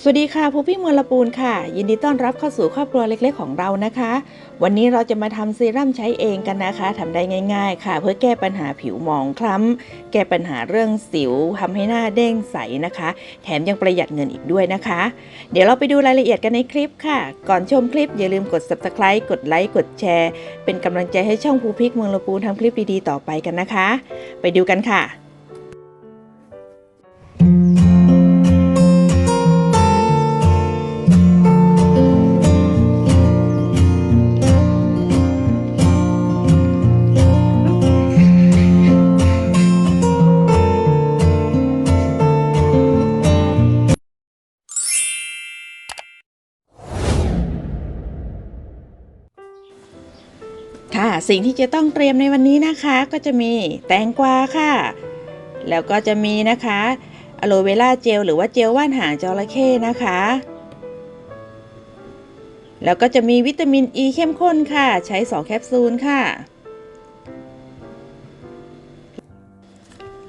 สวัสดีค่ะผู้พี่มวลปูนค่ะ ยินดีต้อนรับเข้าสู่ครอบครัวเล็กๆ ของเรานะคะ วันนี้เราจะมาทำเซรั่มใช้เองกันนะคะทำได้ง่าย ๆ ค่ะ เพื่อแก้ปัญหาผิวหมองคล้ำแก้ปัญหาเรื่องสิวทำให้หน้าเด้งใสนะคะ แถมยังประหยัดเงินอีกด้วยนะคะ เดี๋ยวเราไปดูรายละเอียดกันในคลิปค่ะ ก่อนชมคลิปอย่าลืมกด subscribe กดไลค์กดแชร์ เป็นกำลังใจให้ช่องภูพิกเมืองละปูนทำคลิปดีๆต่อไปกันนะคะ ไปดูกันค่ะ ค่ะ สิ่งที่จะต้องเตรียมในวันนี้นะคะ ก็จะมีแตงกวาค่ะ แล้วก็จะมีนะคะอะโลเวล่าเจลหรือว่าเจลว่านหางจระเข้นะคะ แล้วก็จะมีวิตามินอ e ีเข้มข้นค่ะ ใช้ 2 แคปซูลค่ะ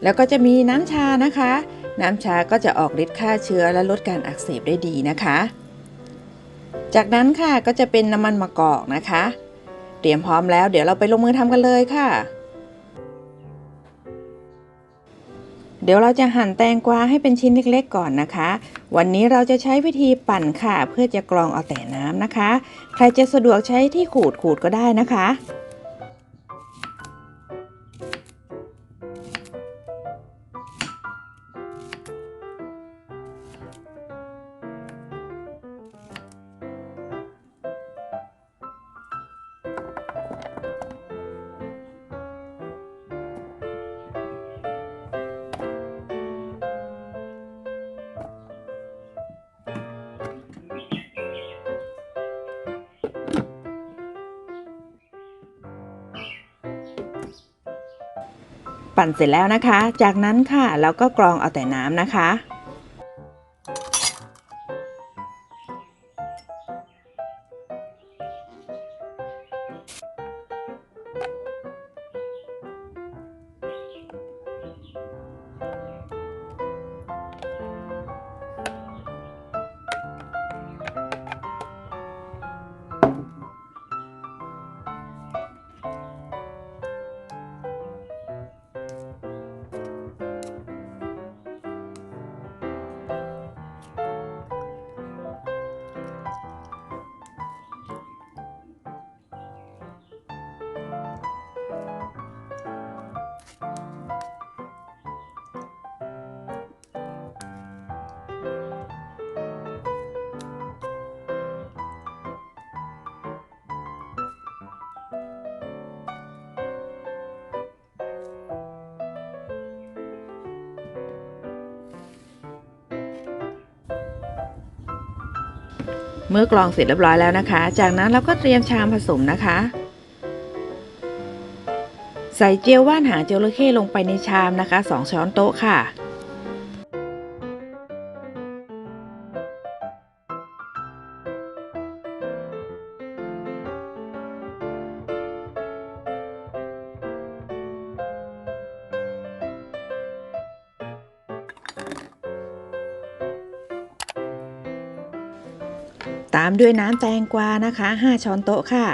แล้วก็จะมีน้ำชานะคะ น้ำชาก็จะออกฤทธิ์ฆ่าเชื้อและลดการอักเสบได้ดีนะคะ จากนั้นค่ะก็จะเป็นน้ำมันมะกอกนะคะ เตรียมพร้อมแล้วเดี๋ยวเราไปลงมือทำกันเลยค่ะ เดี๋ยวเราจะหั่นแตงกวาให้เป็นชิ้นเล็กๆก่อนนะคะ วันนี้เราจะใช้วิธีปั่นค่ะ เพื่อจะกรองเอาแต่น้ำนะคะ ใครจะสะดวกใช้ที่ขูดขูดก็ได้นะคะ ปั่นเสร็จแล้วนะคะ จากนั้นค่ะเราก็กรองเอาแต่น้ำนะคะ เมื่อกรองเสร็จเรียบร้อยแล้วนะคะ จากนั้นเราก็เตรียมชามผสมนะคะ ใส่เจลว่านหางจระเข้ลงไปในชามนะคะ 2 ช้อนโต๊ะค่ะ ตามด้วยน้ำแตงกวานะคะ 5 ช้อนโต๊ะค่ะ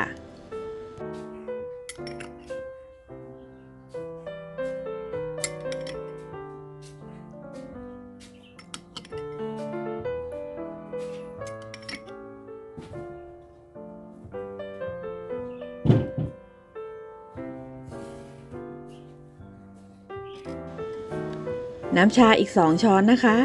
น้ำชาอีก 2 ช้อนนะคะ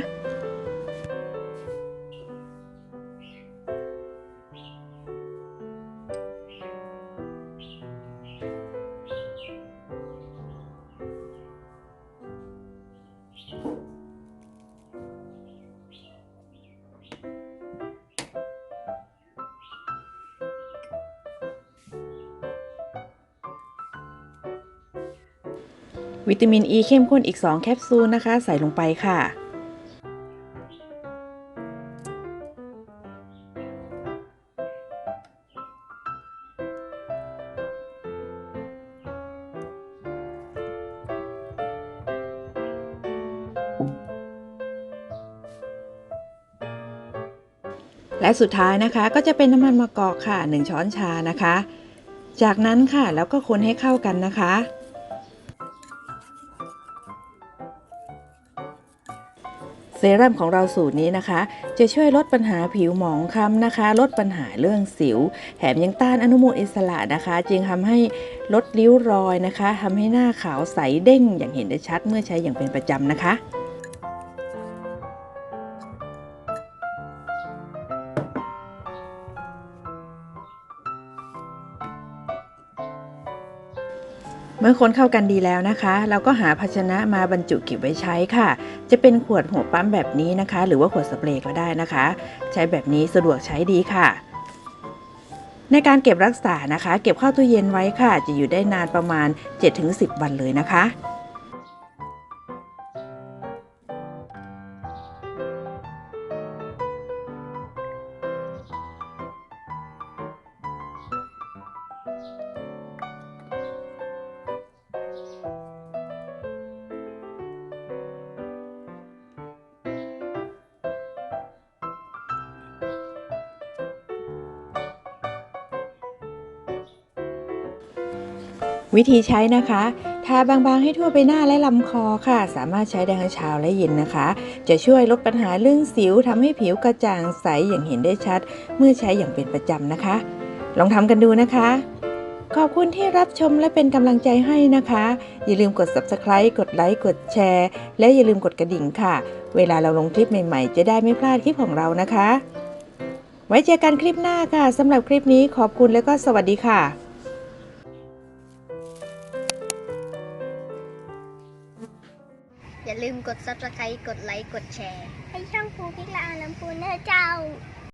วิตามินอ e ีเข้มข้นอีก 2 แคปซูลนะคะ ใส่ลงไปค่ะ และสุดท้ายนะคะก็จะเป็นน้ำมันมะกอกค่ะ 1 ช้อนชานะคะ จากนั้นค่ะแล้วก็คนให้เข้ากันนะคะ เซรั่มของเราสูตรนี้นะคะ จะช่วยลดปัญหาผิวหมองคล้ำนะคะ ลดปัญหาเรื่องสิว แถมยังต้านอนุมูลอิสระนะคะ จึงทำให้ลดริ้วรอยนะคะทำให้หน้าขาวใสเด้งอย่างเห็นได้ชัดเมื่อใช้อย่างเป็นประจำนะคะ มื่อคนเข้ากันดีแล้วนะคะ เราก็หาภาชนะมาบรรจุเก็บไว้ใช้ค่ะ จะเป็นขวดหัวปั๊มแบบนี้นะคะ หรือว่าขวดสเปรย์ก็ได้นะคะ ใช้แบบนี้สะดวกใช้ดีค่ะ ในการเก็บรักษานะคะ เก็บเข้าตู้เย็นไว้ค่ะ จะอยู่ได้นานประมาณ 7-10 วันเลยนะคะ วิธีใช้นะคะทาบางๆให้ทั่วไปหน้าและลำคอค่ะ สามารถใช้ได้ทั้งเช้าและเย็นนะคะ จะช่วยลดปัญหาเรื่องสิวทำให้ผิวกระจ่างใสอย่างเห็นได้ชัด เมื่อใช้อย่างเป็นประจำนะคะ ลองทำกันดูนะคะ ขอบคุณที่รับชมและเป็นกำลังใจให้นะคะ อย่าลืมกด subscribe กดไลค์กดแชร์ และอย่าลืมกดกระดิ่งค่ะ เวลาเราลงคลิปใหม่ๆ จะได้ไม่พลาดคลิปของเรานะคะ ไว้เจอกันคลิปหน้าค่ะสำหรับคลิปนี้ขอบคุณและก็สวัสดีค่ะ ลืมกด subscribe กดไลค์ กดแชร์ ให้ช่องภูพิกละอาลำพูนเนอเจ้า